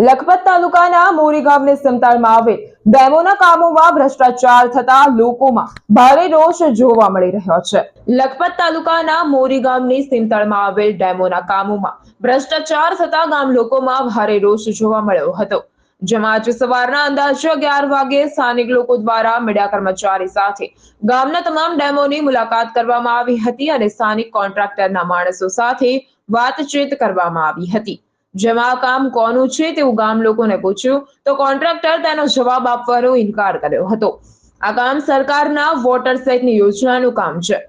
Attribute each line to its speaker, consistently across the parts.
Speaker 1: લખપત તાલુકાના મોરી ગામની સમતાળમાં આવેલ ડેમોના કામોમાં ભ્રષ્ટાચાર થતા લોકોમાં ભારે રોષ જોવા મળી રહ્યો છે. લખપત તાલુકાના મોરી ગામની સિમતળમાં આવેલ ડેમોના કામોમાં ભ્રષ્ટાચાર થતા ગામ લોકોમાં ભારે રોષ જોવા મળ્યો હતો. જેમાં આજે સવારના અંદાજે અગિયાર વાગે સ્થાનિક લોકો દ્વારા મીડિયા કર્મચારી સાથે ગામના તમામ ડેમોની મુલાકાત કરવામાં આવી હતી અને સ્થાનિક કોન્ટ્રાક્ટરના માણસો સાથે વાતચીત કરવામાં આવી હતી. જેમાં આ કામ કોનું છે તેવું ગામ લોકોને પૂછ્યું. તો કોન્ટ્રાક્ટર તેનો જવાબ આપવાનો ઇનકાર કર્યો હતો. આ કામ સરકારના વોટર સેટની યોજનાનું કામ છે.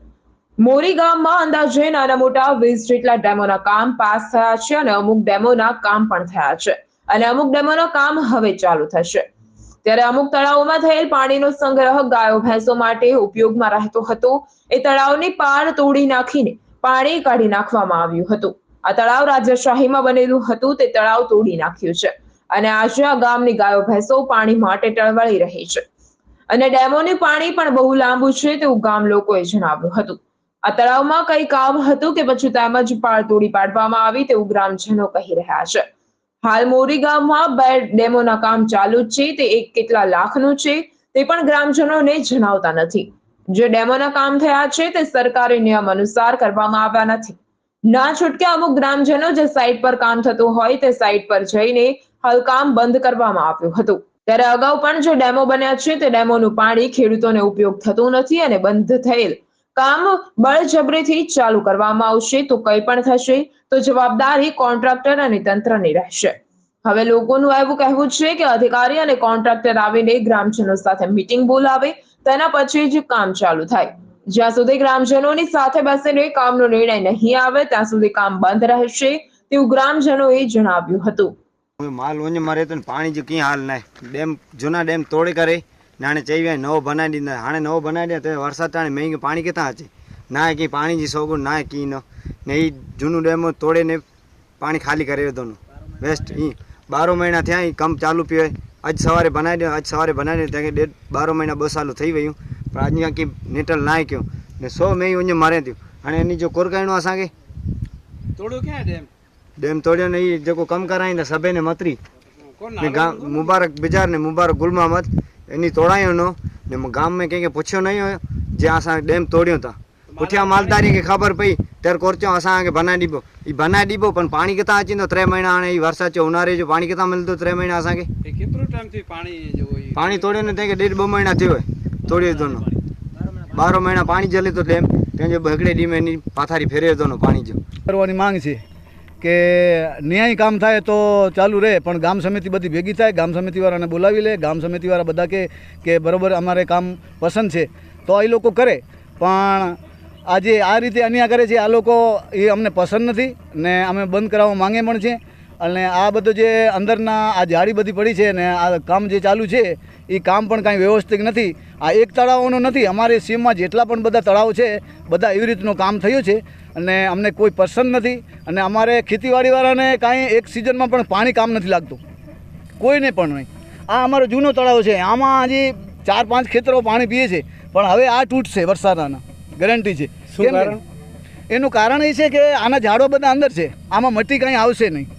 Speaker 1: મોરી ગામમાં અંદાજે નાના મોટા વીસ જેટલા ડેમોના કામ પાસ થયા છે અને અમુક ડેમોના કામ પણ થયા છે. અને અમુક ડેમોના કામ હવે ચાલુ થશે. ત્યારે અમુક તળાવોમાં થયેલ પાણીનો સંગ્રહ ગાયો, ભેંસો માટે ઉપયોગમાં રહેતો હતો. એ તળાવની પાર તોડી નાખીને પાણી કાઢી નાખવામાં આવ્યું હતું. આ તળાવ રાજ્યશાહીમાં બનેલું હતું, તે તળાવ તોડી નાખ્યું છે. અને આજે ગામની ગાયો, ભેંસો પાણી માટે ટળવળી રહી છે. અને ડેમોનું પાણી પણ બહુ લાંબુ છે તેવું ગામ લોકોએ જણાવ્યું હતું. આ તળાવમાં કઈ કામ હતું કે પછી તેમજ પાળ તોડી પાડવામાં આવી તેવું ગ્રામજનો કહી રહ્યા છે. હાલ મોરી ગામમાં બે ડેમોના કામ ચાલુ છે, તે એક કેટલા લાખનું છે, તે પણ ગ્રામજનોને જણાવતા નથી. જે ડેમોના કામ થયા છે, તે સરકારી નિયમ અનુસાર કરવામાં આવ્યા નથી. ના છૂટકે અમુક ગ્રામજનો જે સાઇટ પર કામ થતું હોય તે સાઇટ પર જઈને હાલ કામ બંધ કરવામાં આવ્યું હતું. ત્યારે અગાઉ પણ જે ડેમો બન્યા છે તે ડેમોનું પાણી ખેડૂતોને ઉપયોગ થતું નથી અને બંધ થયેલ કામ બળજબરીથી ચાલુ કરવામાં આવશે તો કંઈ પણ થશે તો જવાબદારી કોન્ટ્રાક્ટર અને તંત્રની રહેશે. હવે લોકોનું એવું કહેવું છે કે અધિકારી અને કોન્ટ્રાક્ટર આવીને ગ્રામજનો સાથે મીટિંગ બોલાવે, તેના પછી જ કામ ચાલુ થાય. જ્યાં સુધી ગ્રામજનોની સાથે બેસીને કામનો નિર્ણય નહીં આવે, ત્યાં સુધી કામ બંધ રહેશે, તેવું ગ્રામજનોએ જણાવ્યું હતું.
Speaker 2: માલ ઊંજ મારે તો ને પાણી જ ક્યાં હાલ નાય ડેમ, જૂના ડેમ તોડી કરે ને હાણે ચઈવ્યા નવો બનાવી દીધા. હાણે નવો બનાવી દે તો વરસાદ ટાણે મેં પાણી કેતા હશે? ના કી પાણી જી સોગું, ના કી ન. ને એ જૂનું ડેમ તોડીને પાણી ખાલી કરી દોનું વેસ્ટ ઈ બારો મહિના થયા, ઈ કમ ચાલુ પીવે આજ સવારે બનાવી દે, આજ સવારે બનાવી દે, ત્યાં બારો મહિના બસ સાલું થઈ ગયું. પણ આજની આખી નેટલ નાય કયો. ને સો મેં ઉંજે મારે થયું અને એની જો કોરકાયણો અસાંગે
Speaker 3: તોડ્યો ક્યાં ડેમ?
Speaker 2: ડેમ તોડ્યો ને એ જેકો કમ કરાઈ ને સભે ને મતરી. ને ગામ મુબારક બજાર ને મુબારક ગુલમાં મત. એની તોડાયો નો. ને ગામ મેં કંઈ પૂછ્યો નહીં હોય જે અસાં ડેમ તોડ્યો તા. પૂછ્યા માલદારી કે ખબર પઈ ત્યારે કોરચ્યો અસાં આગે ભના ડીબો. એ ભના ડીબો પણ પાણી કેતા અચી તો ત્રણ મહિના અને એ વરસાદ છે ઉનારે જો પાણી કેતા મળતો ત્રણ મહિના
Speaker 3: અસાંગે કેટલું ટાઈમથી પાણી
Speaker 2: પાણી તોડ્યો ને ત્યાં કે ડેઢ બે મહિના થયો હોય. તોડ્યો દોનો બારો મહિના પાણી જલે તો ડેમ ત્યાં જો બગડે ડીમ પાથારી ફેરવી દોનો પાણી જો
Speaker 4: કરવાની માંગ છે કે ન્યાય કામ થાય તો ચાલુ રહે, પણ ગામ સમિતિ બધી ભેગી થાય, ગામ સમિતિવાળાને બોલાવી લે, ગામ સમિતિવાળા બધા કે કે બરાબર અમારે કામ પસંદ છે, તો એ લોકો કરે. પણ આજે આ રીતે અન્યાય કરે છે, આ લોકો એ અમને પસંદ નથી ને અમે બંધ કરાવવા માંગે પણ છે. અને આ બધું જે અંદરના આ જાળી બધી પડી છે ને આ કામ જે ચાલુ છે એ કામ પણ કાંઈ વ્યવસ્થિત નથી. આ એક તળાવોનું નથી અમારી સીમમાં જેટલા પણ બધા તળાવ છે બધા એવી રીતનું કામ થયું છે અને અમને કોઈ પસંદ નથી અને અમારે ખેતીવાડીવાળાને કાંઈ એક સિઝનમાં પણ પાણી કામ નથી લાગતું. કોઈને પણ નહીં. આ અમારો જૂનો તળાવ છે આમાં હજી ચાર પાંચ ખેતરો પાણી પીએ છે પણ હવે આ તૂટશે વરસાદના. ગેરંટી છે. એનું કારણ એ છે કે આના ઝાડો બધા અંદર છે આમાં મટી કાંઈ આવશે નહીં.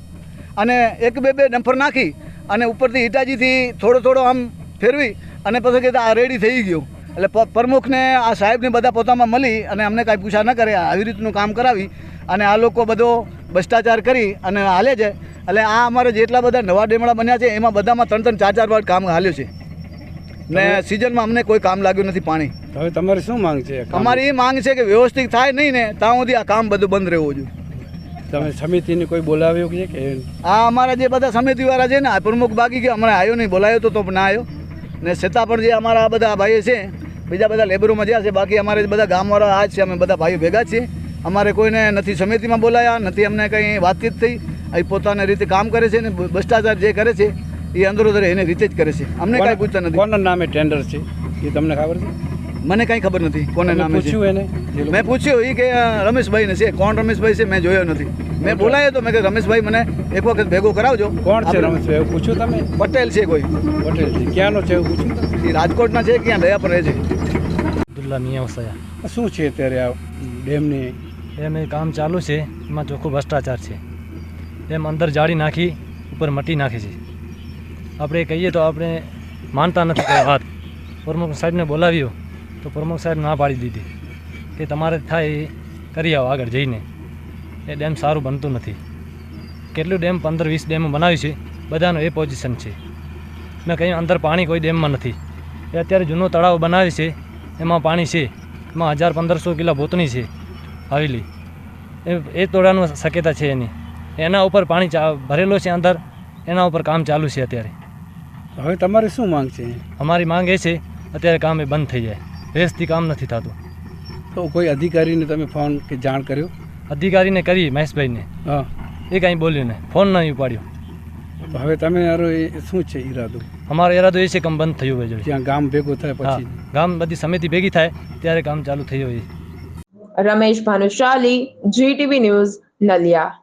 Speaker 4: અને એક બે બે ડમ્ફર નાખી અને ઉપરથી હિટાજીથી થોડો થોડો આમ ફેરવી અને પછી કહેતા આ રેડી થઈ ગયું. એટલે પ્રમુખને આ સાહેબને બધા પોતામાં મળી અને અમને કાંઈ પૂછા ન કરે આવી રીતનું કામ કરાવી અને આ લોકો બધો ભ્રષ્ટાચાર કરી અને હાલે છે. એટલે આ અમારે જેટલા બધા નવા ડેમડા બન્યા છે એમાં બધામાં ત્રણ ત્રણ ચાર ચાર વાર કામ હાલ્યું છે. ને સિઝનમાં અમને કોઈ કામ લાગ્યું નથી પાણી.
Speaker 3: હવે તમારી શું માંગ છે?
Speaker 4: અમારી એ માંગ છે કે વ્યવસ્થિત થાય નહીં ને ત્યાં સુધી આ કામ બધું બંધ રહેવું જોઈએ.
Speaker 3: તમે સમિતિને કોઈ બોલાવ્યું છે કે?
Speaker 4: આ અમારા જે બધા સમિતિવાળા છે ને આ પ્રમુખ બાકી કે હમણાં આવ્યો નહીં બોલાયો તો તો ના આવ્યો ને છતાં પણ જે અમારા બધા ભાઈઓ છે બીજા બધા લેબરોમાં જ્યાં છે બાકી અમારે બધા ગામવાળા આ છે અમે બધા ભાઈઓ ભેગા છીએ. અમારે કોઈને નથી સમિતિમાં બોલાયા નથી અમને કંઈ વાતચીત થઈ. એ પોતાની રીતે કામ કરે છે ને ભ્રષ્ટાચાર જે કરે છે એ અંદરોદર એની રીતે જ કરે છે. અમને કાંઈ પૂછતા નથી.
Speaker 3: કોના નામે ટેન્ડર છે? એ તમને ખબર છે?
Speaker 4: મને કાંઈ ખબર નથી કોને નામે
Speaker 3: પૂછ્યું એને?
Speaker 4: મેં પૂછ્યું એ કે રમેશભાઈ ને છે. કોણ રમેશભાઈ છે? મેં જોયો નથી. મેં બોલાયો તો મેં કે રમેશભાઈ મને એક વખત ભેગો કરાવજો.
Speaker 3: કોણ છે રમેશભાઈ? પૂછ્યું તમે?
Speaker 4: પટેલ છે કોઈ.
Speaker 3: પટેલ છે ક્યાંનો છે એવું પૂછ્યું
Speaker 4: એ રાજકોટના છે ક્યાં દયા પર રહે છે.
Speaker 5: અબ્દુલ્લા મિયા વસાયા.
Speaker 3: શું છે અત્યારે આ ડેમની?
Speaker 5: એમ એ કામ ચાલુ છે એમાં ચોખ્ખો ભ્રષ્ટાચાર છે. એમ અંદર જાળી નાખી ઉપર મટી નાખે છે. આપણે કહીએ તો આપણે માનતા નથી વાત. પ્રમુખ સાહેબને બોલાવ્યો. તો પ્રમુખ સાહેબ ના પાડી દીધી. કે તમારે થાય એ કરી આવો આગળ જઈને. એ ડેમ સારું બનતું નથી. કેટલું ડેમ પંદર વીસ ડેમ બનાવ્યું છે બધાનું એ પોઝિશન છે. ને કંઈ અંદર પાણી કોઈ ડેમમાં નથી. એ અત્યારે જૂનો તળાવ બનાવ્યું છે એમાં પાણી છે. એમાં હજાર પંદરસો કિલો ભૂતની છે આવેલી એ એ તોડાનું શક્યતા છે એની. એના ઉપર પાણી ચા ભરેલો છે અંદર એના ઉપર કામ ચાલુ છે અત્યારે.
Speaker 3: હવે તમારી શું માંગ છે?
Speaker 5: અમારી માંગ એ છે અત્યારે કામ એ બંધ થઈ જાય. રેસથી કામ નથી થતું.
Speaker 3: તો કોઈ અધિકારીને તમે ફોન કે જાણ કર્યો?
Speaker 5: અધિકારીને કરી મહેશભાઈને.
Speaker 3: હા.
Speaker 5: એ કાંઈ બોલ્યું ને ફોન નહીં ઉપાડ્યો.
Speaker 3: તો હવે તમે યારો એ શું છે ઈરાદો?
Speaker 5: અમારો ઈરાદો એ છે કામ બંધ થયું હોય જ્યાં
Speaker 3: ત્યાં ગામ ભેગું થાય
Speaker 5: હા
Speaker 3: પછી.
Speaker 5: ગામ બધી સમિતિ ભેગી થાય ત્યારે કામ ચાલુ થયું હોય.
Speaker 1: Ramesh Bhanushali GTV news Naliya.